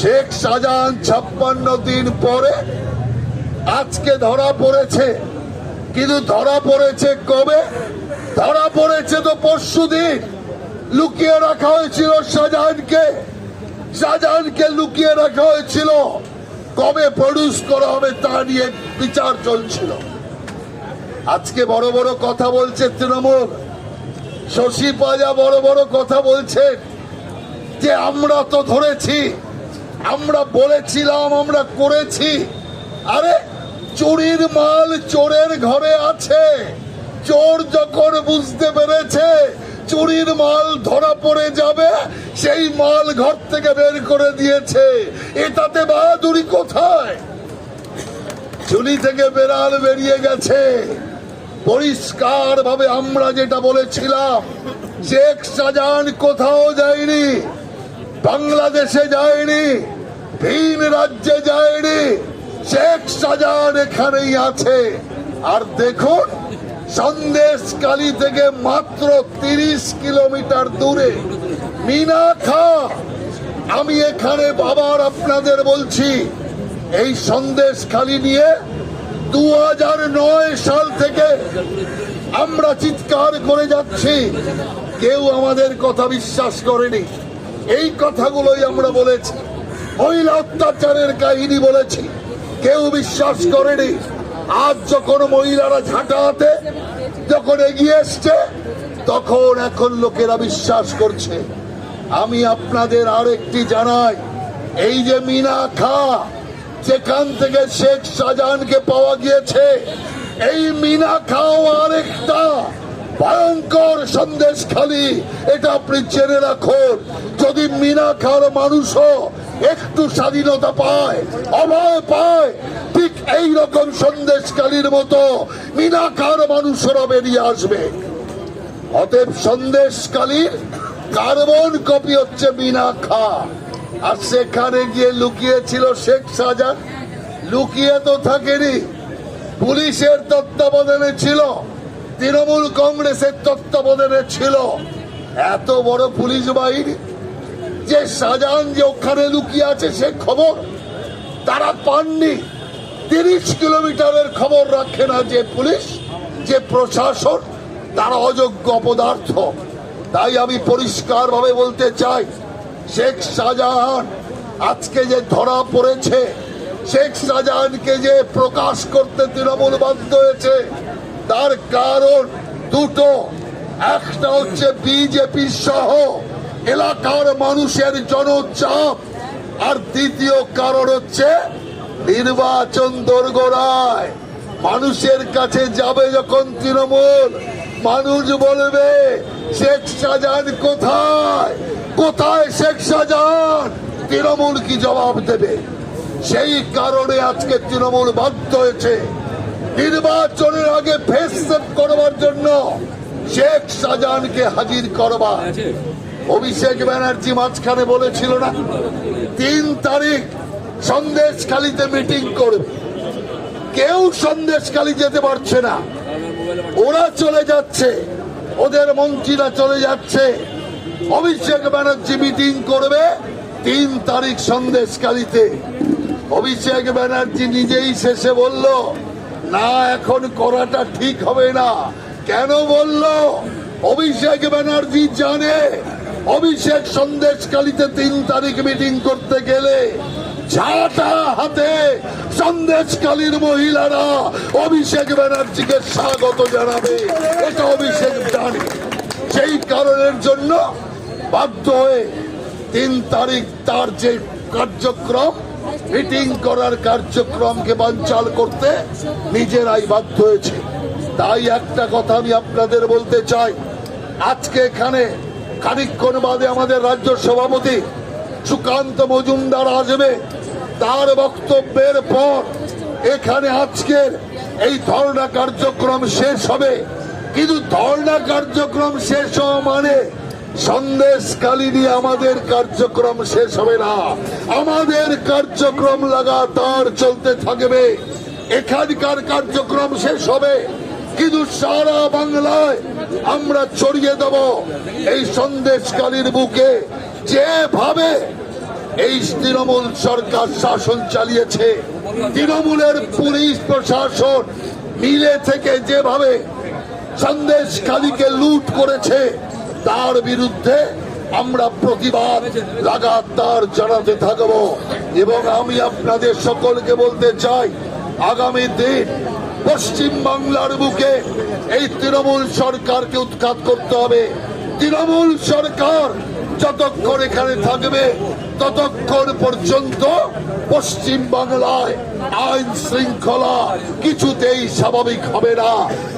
শেখ শাহজাহান ছাপ্পান্ন দিন পরে আজকে ধরা পড়েছে। কিন্তু ধরা পড়েছে কবে? ধরা পড়েছে তো পরশু দিন। লুকিয়ে রাখা হয়েছিল শাহজাহানকে। শাহজাহানকে লুকিয়ে রাখা হয়েছিল। কবে প্রডিউস করা হবে তা নিয়ে বিচার চলছিল। আজকে বড় বড় কথা বলছে তৃণমূল। শশী পাজা বড় বড় কথা বলছেন যে, আমরা তো ধরেছি। আমরা বলেছিলাম, আমরা করেছি। আরে, চুরির মাল চোরের ঘরে আছে। চোর যখন বুঝতে পেরেছে চুরির মাল ধরা পড়ে যাবে, সেই মাল ঘর থেকে বের করে দিয়েছে। এটাতে বাহাদুরি কোথায়? চুলি থেকে বেড়াল বেরিয়ে গেছে। পরিষ্কার ভাবে আমরা যেটা বলেছিলাম, শেখ শাহজাহান কোথাও যায়নি। বাংলাদেশে যায়নি ভিন রাজ্যে যায়নি, শেখ শাহজাহান এখানেই আছে। আর দেখুন সন্দেশকালী থেকে মাত্র তিরিশ কিলোমিটার দূরে, মিনা খা। আমি এখানে বাবার আপনাদের বলছি, এই সন্দেশ খালি নিয়ে দু সাল থেকে আমরা চিৎকার করে যাচ্ছি। কেউ আমাদের কথা বিশ্বাস করেনি। এই কথাগুলোই আমরা বলেছি। মহিলা অত্যাচারের কাহিনী বলেছি। কেউ বিশ্বাস করেনি। আজ যখন মহিলারা ঝাঁটাতে যখন এগিয়ে এসছে, তখন এখন লোকেরা বিশ্বাস করছে। আমি আপনাদের আরেকটি জানাই। এই যে মিনা খা, যেখান থেকে শেখ শাহজাহানকে পাওয়া গিয়েছে, এই মিনা খাও আরেকটা। ভয়ঙ্কর সন্দেশ খালি, এটা আপনি জেনে রাখুন। যদি মিনা খার মানুষও একটু স্বাধীনতা পায়, অভয় পায়, ঠিক এই রকম সন্দেশকালীর মতো মিনা খার মানুষরা বেরিয়ে আসবে। অতএব সন্দেশকালীর কার্বন কপি হচ্ছে মিনা খা। আর সেখানে গিয়ে লুকিয়েছিল শেখ শাহজাহান। লুকিয়ে তো থাকেনি। পুলিশের তত্ত্বাবধানে ছিল। তৃণমূল কংগ্রেসের তত্ত্বাবধানে ছিল। এত বড় পুলিশ বাহিনী, যে শাহজাহান যে ওখানে লুকিয়ে আছে, সে খবর তারা পাননি। তিরিশ কিলোমিটারের খবর রাখে না যে পুলিশ, যে প্রশাসন, তারা অযোগ্য অপদার্থ। তাই আমি পরিষ্কার ভাবে বলতে চাই, শেখ শাহজাহান আজকে যে ধরা পড়েছে, শেখ শাহজাহানকে যে প্রকাশ করতে তৃণমূল বাধ্য হয়েছে তার কারণ দুটো। একটা হচ্ছে বিজেপি সহ এলাকার মানুষের জনচাপ। আর দ্বিতীয় কারণ হচ্ছে নির্বাচন দোরগোড়ায় মানুষের কাছে যাবে যখন তৃণমূল। মানুষ বলবে, শেখ শাহজাহান কোথায়? কোথায় শেখ শাহজাহান তৃণমূল কি জবাব দেবে? সেই কারণে আজকে তৃণমূল বাধ্য হয়েছে। নির্বাচনের আগে ফেস সেভ করবার জন্য শেখ শাহজাহানকে হাজির করবার। অভিষেক ব্যানার্জি মাঝখানে বলেছিল না তিন তারিখ সন্দেশখালিতে মিটিং করবে। কেউ সন্দেশখালি যেতে পারছে না। ওরা চলে যাচ্ছে ওদের মন্ত্রীরা চলে যাচ্ছে। অভিষেক ব্যানার্জি মিটিং করবে তিন তারিখ সন্দেশকালীতে অভিষেক ব্যানার্জি নিজেই শেষে বলল না, এখন করাটা ঠিক হবে না। কেন বলল? অভিষেক ব্যানার্জি জানে, অভিষেক সন্দেশ সন্দেশকালীতে তিন তারিখ মিটিং করতে গেলে ঝাঁটা হাতে সন্দেশকালীর মহিলারা অভিষেক ব্যানার্জিকে স্বাগত জানাবে। এটা অভিষেক জানে। সেই কারণের জন্য বাধ্য হয়ে তিন তারিখ তার যে কার্যক্রম মিটিং করার কার্যক্রমকে বানচাল করতে নিজেরাই বাধ্য হয়েছে। তাই একটা কথা আমি আপনাদের বলতে চাই। আজকে এখানে খানিক্ষণ বাদে আমাদের রাজ্য সভাপতি সুকান্ত মজুমদার আসবে। তার বক্তব্যের পর এখানে আজকের এই ধর্ণা কার্যক্রম শেষ হবে। কিন্তু ধর্ণা কার্যক্রম শেষ হওয়া মানে সন্দেশকালী নিয়ে আমাদের কার্যক্রম শেষ হবে না। আমাদের কার্যক্রম লাগাতার চলতে থাকবে। এখানকার কার্যক্রম শেষ হবে। কিন্তু সারা বাংলায় আমরা ছড়িয়ে দেব এই সন্দেশকালীর বুকে। যেভাবে এই তৃণমূল সরকার শাসন চালিয়েছে, তৃণমূলের পুলিশ প্রশাসন মিলে থেকে যেভাবে সন্দেশ খালিকে লুট করেছে তার বিরুদ্ধে আমরা প্রতিবাদ লাগাতার জানাতে থাকব। এবং আমি আপনাদের সকলকে বলতে চাই, আগামী দিন পশ্চিম বাংলার বুকে এই তৃণমূল সরকারকে উৎখাত করতে হবে। তৃণমূল সরকার যতক্ষণ এখানে থাকবে, ততক্ষণ পর্যন্ত পশ্চিম বাংলায় আইন শৃঙ্খলা কিছুতেই স্বাভাবিক হবে না।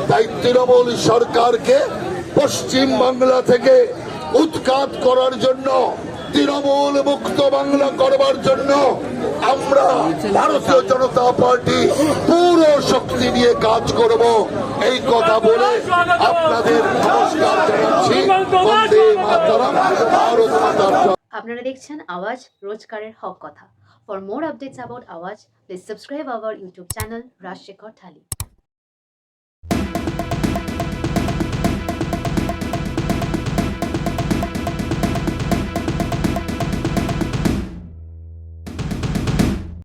তাই তৃণমূল সরকারকে পশ্চিম বাংলা থেকে উৎখাত করার জন্য, তৃণমূল মুক্ত বাংলা করবার জন্য আমরা ভারতীয় জনতা পার্টি পুরো শক্তি নিয়ে কাজ করব। এই কথা বলে আপনাদের নমস্কার জানাচ্ছি। আপনারা দেখছেন আওয়াজ রোজকারের হক কথা। ফর মোর আপডেটস অ্যাবাউট আওয়াজ please subscribe our YouTube channel Rajshekhar Thali.